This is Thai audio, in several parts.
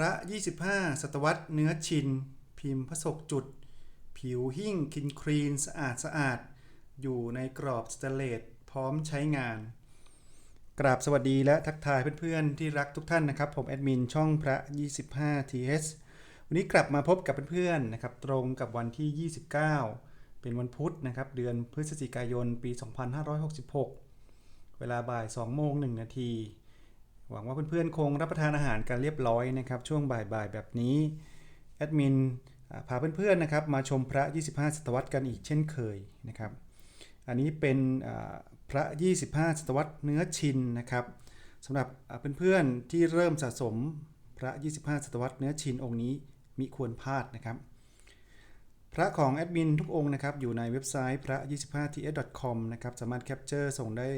พระ 25 ศตวรรษเนื้อชิน พิมพ์พระศกจุด ผิวหิ่งคินครีนสะอาดสะอาด อยู่ในกรอบสเตเลสพร้อมใช้งาน กราบสวัสดีและทักทายเพื่อนๆ ที่รักทุกท่านนะครับ ผมแอดมินช่องพระ 25 TS วันนี้กลับมาพบกับเพื่อนๆนะครับตรงกับวันที่ 29 เป็นวันพุธนะครับเดือนพฤศจิกายนปี 2566 เวลาบ่าย 2 โมง 1 นาที หวังว่าเพื่อนๆคงรับประทานอาหารกันเรียบร้อยนะครับ ช่วงบ่ายๆแบบนี้แอดมินพาเพื่อนๆนะครับมาชมพระ 25 ศตวรรษกันอีกเช่นเคยนะครับ อันนี้เป็นอ่าพระ 25 ศตวรรษเนื้อชินนะครับสำหรับเพื่อนๆที่เริ่มสะสมพระ 25 ศตวรรษเนื้อชินองค์นี้มิควรพลาดนะครับ พระของแอดมินทุกองค์นะครับอยู่ในเว็บไซต์พระ 25ts.com นะครับสามารถแคปเจอร์ส่งได้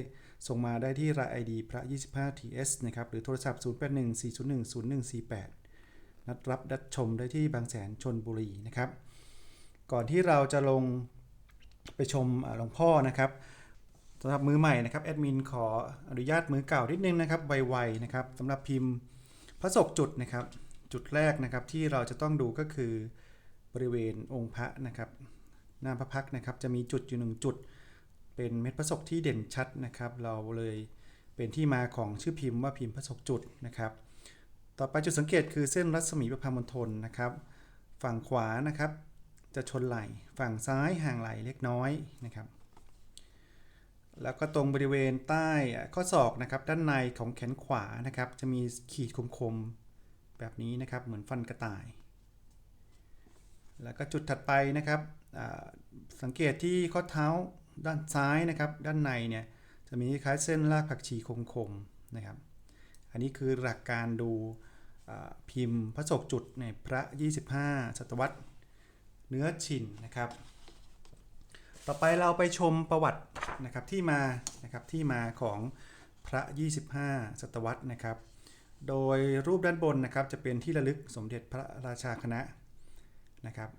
ส่งมาได้ที่ราย ID พระ 25ts นะครับ หรือโทรศัพท์ 0814010148 นัดรับดัดชมได้ที่บางแสนชนบุรีนะครับ ก่อนที่เราจะลงไปชมหลวงพ่อนะครับสำหรับมือใหม่นะครับแอดมินขออนุญาตมือเก่านิดนึงนะครับไวๆนะครับสำหรับพิมพ์พระศกจุดนะครับ จุดแรกนะครับที่เราจะต้องดูก็คือบริเวณองค์พระนะครับหน้าพระพักนะครับจะมีจุดอยู่หนึ่งจุด เป็นเม็ดพระศกที่เด่นชัดนะครับ เราเลยเป็นที่มาของชื่อพิมพ์ว่าพิมพ์พระศกจุดนะครับ ต่อไปจุดสังเกตคือเส้นรัศมีประพามณฑลนะครับ ฝั่งขวานะครับ จะชนไหล่ ฝั่งซ้ายห่างไหล่เล็กน้อยนะครับ แล้วก็ตรงบริเวณใต้ข้อศอกนะครับ ด้านในของแขนขวานะครับ จะมีขีดคมๆแบบนี้นะครับ เหมือนฟันกระต่าย แล้วก็จุดถัดไปนะครับสังเกตที่ข้อเท้า ด้านซ้ายนะครับ ด้านในเนี่ยจะมีคล้ายเส้นรากผักชีคมๆนะครับ อันนี้คือหลักการดูพิมพ์พระศกจุดในพระ 25 ศตวรรษเนื้อชินนะครับ ต่อไปเราไปชมประวัตินะครับที่มานะครับที่มาของพระ 25 ศตวรรษนะครับ โดยรูปด้านบนนะครับจะเป็นที่ระลึกสมเด็จพระราชาคณะนะครับ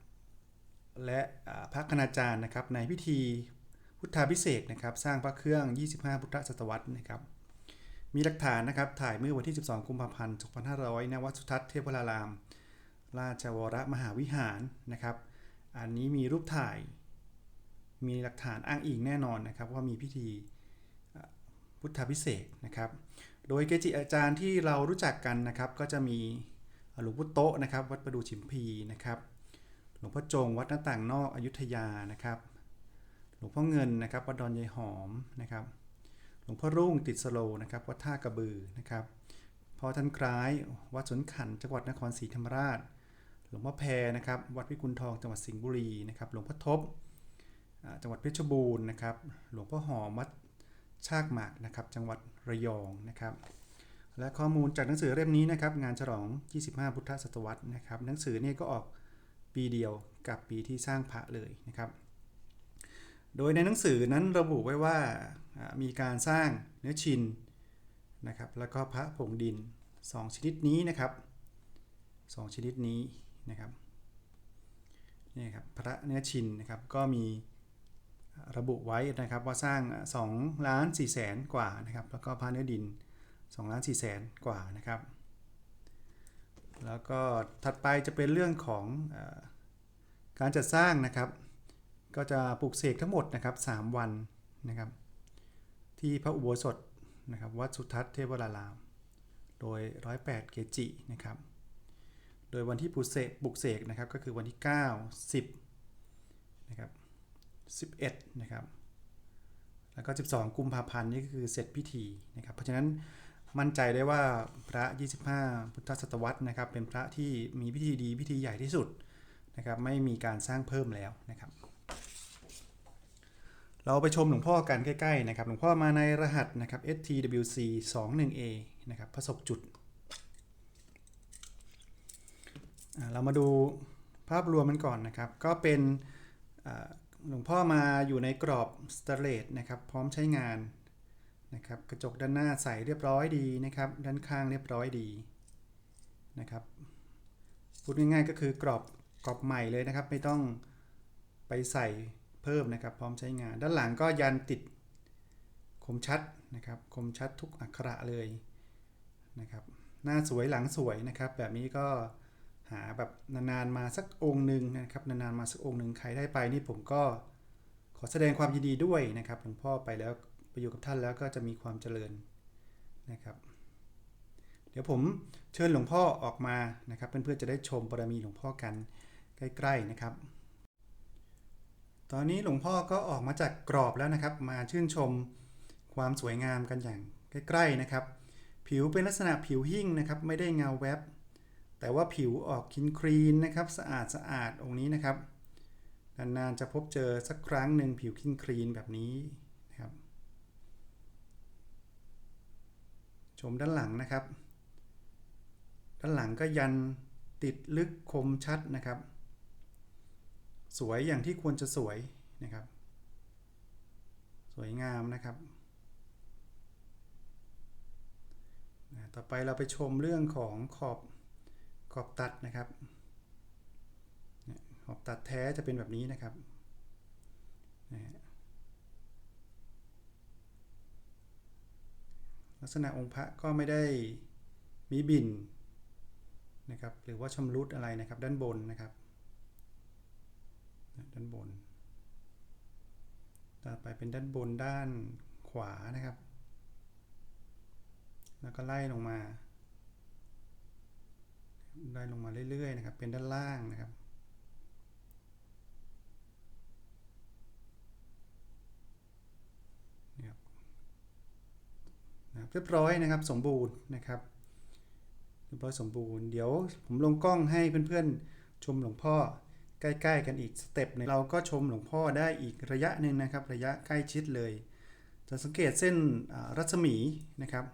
และพระคณาจารย์นะครับในพิธี พุทธาพิเศษนะครับสร้างพระเครื่อง 25 พุทธศตวรรษนะครับมีหลักฐานนะครับถ่ายเมื่อวันที่ 12 กุมภาพันธ์ 2500ณวัดสุทัศน์เทพวราราม ราชวรมหาวิหารนะครับ อันนี้มีรูปถ่าย มีหลักฐานอ้างอิงแน่นอนนะครับ ว่ามีพิธีพุทธาพิเศษนะครับ โดยเกจิอาจารย์ที่เรารู้จักกันนะครับ ก็จะมีหลวงพ่อโตนะครับ วัดประดูฉิมพีนะครับ หลวงพ่อจงวัดหน้าต่างนอกอยุธยานะครับ หลวงพ่อเงินนะครับวัดดอนยายหอมนะครับ หลวงพ่อรุ่งติดสโลนะครับวัดท่ากระบือนะครับพ่อท่านคล้ายวัดสวนขันจังหวัดนครศรีธรรมราช หลวงพ่อแพรนะครับวัดพิกุลทองจังหวัดสิงห์บุรีนะครับหลวงพ่อทบจังหวัดเพชรบูรณ์นะครับ หลวงพ่อหอมวัดชากหมากนะครับ จังหวัดระยองนะครับ และข้อมูลจากหนังสือเล่มนี้นะครับ งานฉลอง 25 พุทธศตวรรษนะครับ หนังสือเนี่ยก็ออกปีเดียวกับปีที่สร้างพระเลยนะครับ โดยในหนังสือนั้นระบุไว้ว่ามีการสร้างเนื้อชินนะครับแล้วก็พระผงดิน 2 ชนิดนี้นะครับ 2 ชนิดนี้นะครับนี่ครับพระเนื้อชินนะครับก็มีระบุไว้นะครับว่าสร้าง2ล้าน4แสนกว่านะครับแล้วก็พระเนื้อดิน2ล้าน4แสนกว่านะครับ แล้วก็ถัดไปจะเป็นเรื่องของอการจัดสร้างนะครับ ก็จะปลูกเสกทั้งหมดนะครับ3วันนะครับ ที่พระอุโบสถนะครับวัดสุทัศน์เทพวราราม โดย 108 เกจินะครับ โดยวันที่ปลูกเสกปลูกเสกนะครับก็คือวันที่ 9 10นะครับ11นะครับแล้วก็ 12 กุมภาพันธ์นี่ก็คือเสร็จพิธีนะครับ เพราะฉะนั้นมั่นใจได้ว่าพระ 25 พุทธศตวรรษนะครับ เป็นพระที่มีพิธีดีพิธีใหญ่ที่สุดนะครับ ไม่มีการสร้างเพิ่มแล้วนะครับ เราไปชมหลวงพ่อกันใกล้ๆนะครับ หลวงพ่อมาในรหัสนะครับ STWC 21A นะครับพระศกจุด เรามาดูภาพรวมมันก่อนนะครับ ก็เป็นหลวงพ่อมาอยู่ในกรอบสเตเลสนะครับพร้อมใช้งานนะครับกระจกด้านหน้าใสเรียบร้อยดีนะครับ ด้านข้างเรียบร้อยดีนะครับพูดง่ายๆก็คือกรอบกรอบใหม่เลยนะครับ ไม่ต้องไปใส่ เพิ่มนะครับ พร้อมใช้งาน ด้านหลังก็ยันติดคมชัดนะครับคมชัดทุกอักขระเลยนะครับ หน้าสวยหลังสวยนะครับ แบบนี้ก็หาแบบนานๆมาสักองค์หนึ่งนะครับนานๆมาสักองค์หนึ่งใครได้ไปนี่ผมก็ขอแสดงความยินดีด้วยนะครับหลวงพ่อไปแล้วไปอยู่กับท่านแล้วก็จะมีความเจริญนะครับ เดี๋ยวผมเชิญหลวงพ่อออกมานะครับ เพื่อนๆจะได้ชมบารมีหลวงพ่อกันใกล้ๆนะครับ ตอนนี้หลวงพ่อก็ออกมาจากกรอบแล้วนะครับ มาชื่นชมความสวยงามกันอย่างใกล้ๆนะครับ ผิวเป็นลักษณะผิวหิ่งนะครับไม่ได้เงาแวบ แต่ว่าผิวออกคินครีนนะครับสะอาดสะอาดองค์นี้นะครับนานๆจะพบเจอสักครั้งหนึ่งผิวคินครีนแบบนี้นะครับ ชมด้านหลังนะครับ ด้านหลังก็ยันติดลึกคมชัดนะครับ สวยอย่างที่ควรจะสวยนะครับ สวยงามนะครับ ต่อไปเราไปชมเรื่องของขอบขอบตัดนะครับ ขอบตัดแท้จะเป็นแบบนี้นะครับลักษณะองค์พระก็ไม่ได้มีบินนะครับ หรือว่าชำรุดอะไรนะครับด้านบนนะครับ ด้านบน ต่อไปเป็นด้านบนด้านขวานะครับ แล้วก็ไล่ลงมา ไล่ลงมาเรื่อยๆนะครับ เป็นด้านล่างนะครับนี่ครับนะรบเรียบร้อยนะครับสมบูรณ์นะครับเรียบร้อยสมบูรณ์ เดี๋ยวผมลงกล้องให้เพื่อนๆ ชมหลวงพ่อ ใกล้ ๆ กันอีกสเต็ปหนึงเราก็ชมหลวงพ่อได้อีกระยะหนึ่งนะครับ ระยะใกล้ชิดเลย จะสังเกตเส้นรัศมีนะครับ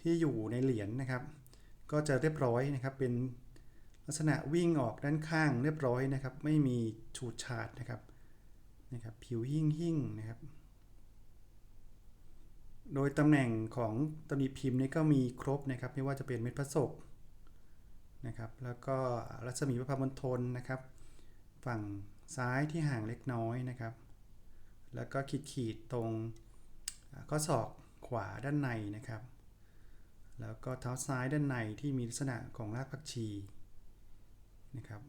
ที่อยู่ในเหรียญนะครับ ก็จะเรียบร้อยนะครับ เป็นลักษณะวิ่งออกด้านข้างเรียบร้อยนะครับ ไม่มีฉูดฉาดนะครับนะครับ ผิวหิ่งหิ่งนะครับ โดยตำแหน่งของตำหนิพิมพ์นี้ก็มีครบนะครับ ไม่ว่าจะเป็นเม็ดพระศกนะครับ แล้วก็รัศมีพระพามณฑลนะครับ ฝั่งซ้ายที่ห่างเล็กน้อยนะครับ แล้วก็ขีดขีดๆตรงข้อศอกขวาด้านในนะครับ แล้วก็เท้าซ้ายด้านในที่มีลักษณะของรากผักชีนะครับ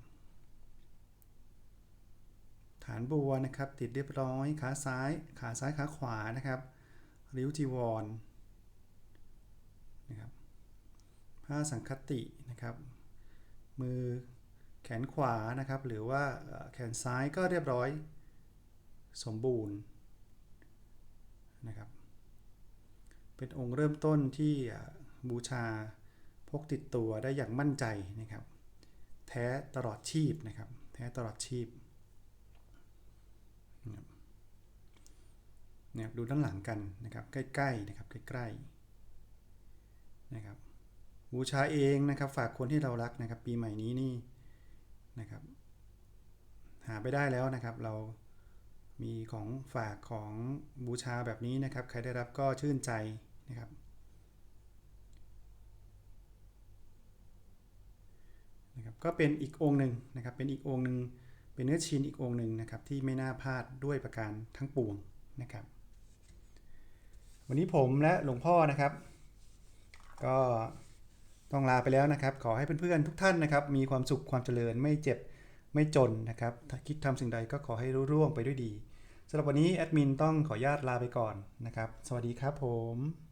ฐานบัวนะครับติดเรียบร้อยขาซ้ายขาซ้ายขาขวานะครับ ริ้วจีวรนะครับผ้าสังคตินะครับ มือ แขนขวานะครับ หรือว่าแขนซ้ายก็เรียบร้อยสมบูรณ์นะครับ เป็นองค์เริ่มต้นที่บูชาพกติดตัวได้อย่างมั่นใจนะครับ แท้ตลอดชีพนะครับ แท้ตลอดชีพนะครับเนี่ยดูด้านหลังกันนะครับ ใกล้ๆนะครับใกล้ๆนะครับบูชาเองนะครับ ฝากคนที่เรารักนะครับ ปีใหม่นี้นี่ นะครับ หาไปได้แล้วนะครับเรามีของฝากของบูชาแบบนี้นะครับ ใครได้รับก็ชื่นใจนะครับ นะครับก็เป็นอีกองค์หนึ่งนะครับ เป็นอีกองค์หนึ่งเป็นเนื้อชิ้นอีกองค์หนึ่งนะครับ ที่ไม่น่าพลาดด้วยประการทั้งปวงนะครับ วันนี้ผมและหลวงพ่อนะครับ ก็ ต้องลาไปแล้วนะครับ ขอให้เพื่อนๆทุกท่านนะครับ มีความสุขความเจริญไม่เจ็บไม่จนนะครับถ้าคิดทำสิ่งใดก็ขอให้รุ่ร่วงไปด้วยดีสำหรับวันนี้แอดมินต้องขออนุญาตลาไปก่อนนะครับ สวัสดีครับผม